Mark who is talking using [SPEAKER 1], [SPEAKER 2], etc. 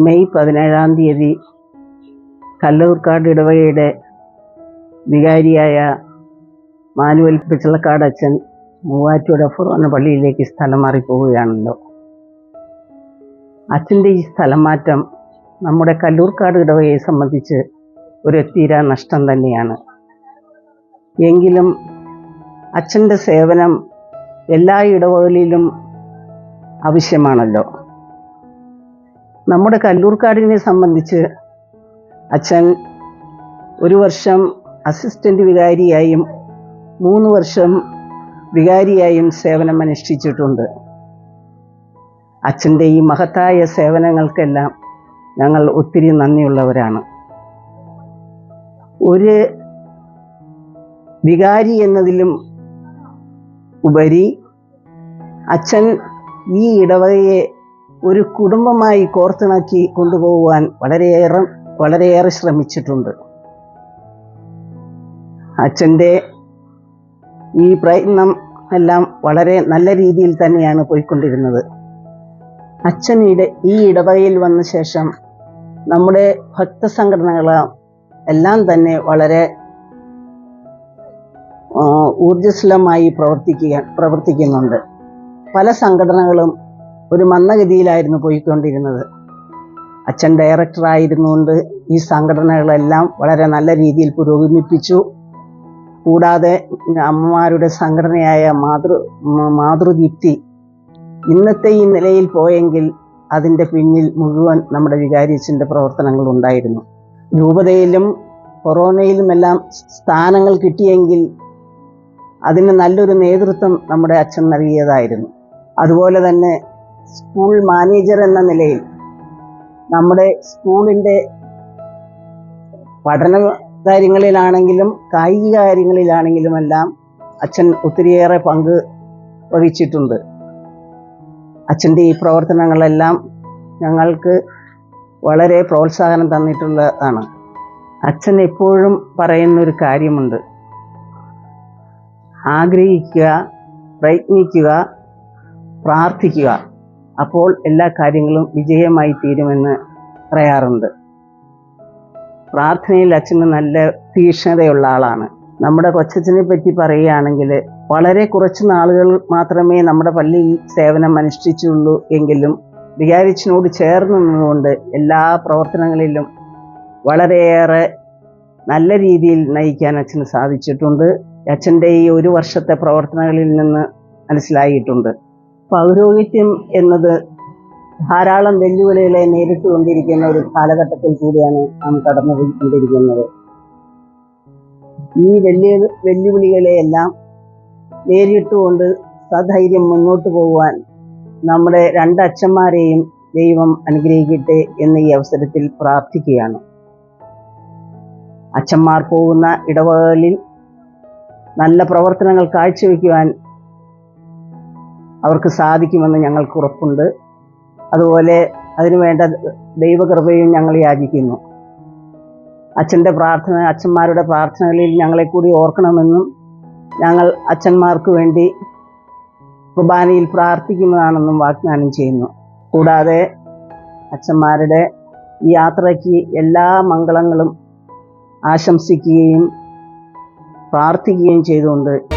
[SPEAKER 1] May പതിനേഴാം തീയതി കല്ലൂർക്കാട് ഇടവകയുടെ വികാരിയായ മാനുവൽ പിച്ചളക്കാട് അച്ഛൻ മൂവാറ്റുപുഴ ഫുറോന പള്ളിയിലേക്ക് സ്ഥലം മാറി പോവുകയാണല്ലോ അച്ഛന്റെ ഈ സ്ഥലം മാറ്റം നമ്മുടെ കല്ലൂർക്കാട് ഇടവകയെ സംബന്ധിച്ച് ഒരു തീരാ നഷ്ടം തന്നെയാണ്. എങ്കിലും അച്ഛന്റെ സേവനം എല്ലാ ഇടവകളിലും ആവശ്യമാണല്ലോ. നമ്മുടെ കല്ലൂർക്കാടിനെ സംബന്ധിച്ച് അച്ഛൻ ഒരു വർഷം അസിസ്റ്റന്റ് വികാരിയായും മൂന്ന് വർഷം വികാരിയായും സേവനം അനുഷ്ഠിച്ചിട്ടുണ്ട് അച്ഛന്റെ ഈ മഹത്തായ സേവനങ്ങൾക്കെല്ലാം ഞങ്ങൾ ഒത്തിരി നന്ദിയുള്ളവരാണ്. ഒരു വികാരി എന്നതിലും ഉപരി അച്ഛൻ ഈ ഇടവകയെ ഒരു കുടുംബമായി കോർത്തിണക്കി കൊണ്ടുപോകുവാൻ വളരെയേറെ വളരെയേറെ ശ്രമിച്ചിട്ടുണ്ട്. അച്ഛന്റെ ഈ പ്രയത്നം എല്ലാം വളരെ നല്ല രീതിയിൽ തന്നെയാണ് പോയിക്കൊണ്ടിരുന്നത്. അച്ഛൻ ഇട ഈ ഇടവകയിൽ വന്ന ശേഷം നമ്മുടെ ഭക്തസംഘടനകൾ എല്ലാം തന്നെ വളരെ ഊർജസ്വലമായി പ്രവർത്തിക്കുക പ്രവർത്തിക്കുന്നുണ്ട്. പല സംഘടനകളും ഒരു മന്ദഗതിയിലായിരുന്നു പോയിക്കൊണ്ടിരുന്നത്. അച്ഛൻ ഡയറക്ടർ ആയിരുന്നുകൊണ്ട് ഈ സംഘടനകളെല്ലാം വളരെ നല്ല രീതിയിൽ പുരോഗമിപ്പിച്ചു. കൂടാതെ അമ്മമാരുടെ സംഘടനയായ മാതൃ മാതൃദീപ്തി ഇന്നത്തെ ഈ നിലയിൽ പോയെങ്കിൽ അതിന്റെ പിന്നിൽ മുഴുവൻ നമ്മുടെ വികാരിച്ചിന്റെ പ്രവർത്തനങ്ങൾ ഉണ്ടായിരുന്നു രൂപതയിലും കൊറോണയിലുമെല്ലാം സ്ഥാനങ്ങൾ കിട്ടിയെങ്കിൽ അതിന് നല്ലൊരു നേതൃത്വം നമ്മുടെ അച്ഛൻ നൽകിയതായിരുന്നു. അതുപോലെ തന്നെ സ്കൂൾ മാനേജർ എന്ന നിലയിൽ നമ്മുടെ സ്കൂളിന്റെ പഠന കാര്യങ്ങളിലാണെങ്കിലും കായിക കാര്യങ്ങളിലാണെങ്കിലുമെല്ലാം അച്ഛൻ ഒത്തിരിയേറെ പങ്ക് വഹിച്ചിട്ടുണ്ട്. അച്ഛന്റെ ഈ പ്രവർത്തനങ്ങളെല്ലാം ഞങ്ങൾക്ക് വളരെ പ്രോത്സാഹനം തന്നിട്ടുള്ളതാണ്. അച്ഛൻ എപ്പോഴും പറയുന്നൊരു കാര്യമുണ്ട്. ആഗ്രഹിക്കുക പ്രയത്നിക്കുക പ്രാർത്ഥിക്കുക. അപ്പോൾ എല്ലാ കാര്യങ്ങളും വിജയമായി തീരുമെന്ന് പറയാറുണ്ട്. പ്രാർത്ഥനയിൽ അച്ഛന് നല്ല തീക്ഷ്ണതയുള്ള ആളാണ്. നമ്മുടെ കൊച്ചച്ഛനെ പറ്റി പറയുകയാണെങ്കിൽ വളരെ കുറച്ച് നാളുകൾ മാത്രമേ നമ്മുടെ പള്ളിയിൽ സേവനം അനുഷ്ഠിച്ചുള്ളൂ എങ്കിലും വികാരിച്ചിനോട് ചേർന്ന് നിന്നുകൊണ്ട് എല്ലാ പ്രവർത്തനങ്ങളിലും വളരെയേറെ നല്ല രീതിയിൽ നയിക്കാൻ അച്ഛന് സാധിച്ചിട്ടുണ്ട്. അച്ഛന്റെ ഈ ഒരു വർഷത്തെ പ്രവർത്തനങ്ങളിൽ നിന്ന് മനസ്സിലായിട്ടുണ്ട്. പൗരോഹിത്യം എന്നത് ധാരാളം വെല്ലുവിളികളെ നേരിട്ടുകൊണ്ടിരിക്കുന്ന ഒരു കാലഘട്ടത്തിൽ കൂടിയാണ് നാം കടന്നുകൊണ്ടിരിക്കുന്നത് ഈ വെല്ലു വെല്ലുവിളികളെയെല്ലാം നേരിട്ടുകൊണ്ട് സധൈര്യം മുന്നോട്ട് പോകുവാൻ നമ്മുടെ രണ്ടച്ഛന്മാരെയും ദൈവം അനുഗ്രഹിക്കട്ടെ എന്ന് ഈ അവസരത്തിൽ പ്രാർത്ഥിക്കുകയാണ്. അച്ഛന്മാർ പോകുന്ന ഇടവകളിൽ നല്ല പ്രവർത്തനങ്ങൾ കാഴ്ചവെക്കുവാൻ അവർക്ക് സാധിക്കുമെന്ന് ഞങ്ങൾക്ക് ഉറപ്പുണ്ട്. അതുപോലെ അതിനുവേണ്ട ദൈവകൃപയും ഞങ്ങൾ യാചിക്കുന്നു. അച്ഛന്റെ പ്രാർത്ഥന അച്ഛന്മാരുടെ പ്രാർത്ഥനകളിൽ ഞങ്ങളെ കൂടി ഓർക്കണമെന്നും ഞങ്ങൾ അച്ഛന്മാർക്ക് വേണ്ടി കുർബാനയിൽ പ്രാർത്ഥിക്കുന്നതാണെന്നും വാഗ്ദാനം ചെയ്യുന്നു. കൂടാതെ അച്ഛന്മാരുടെ ഈ യാത്രയ്ക്ക് എല്ലാ മംഗളങ്ങളും ആശംസിക്കുകയും പ്രാർത്ഥിക്കുകയും ചെയ്തുകൊണ്ട്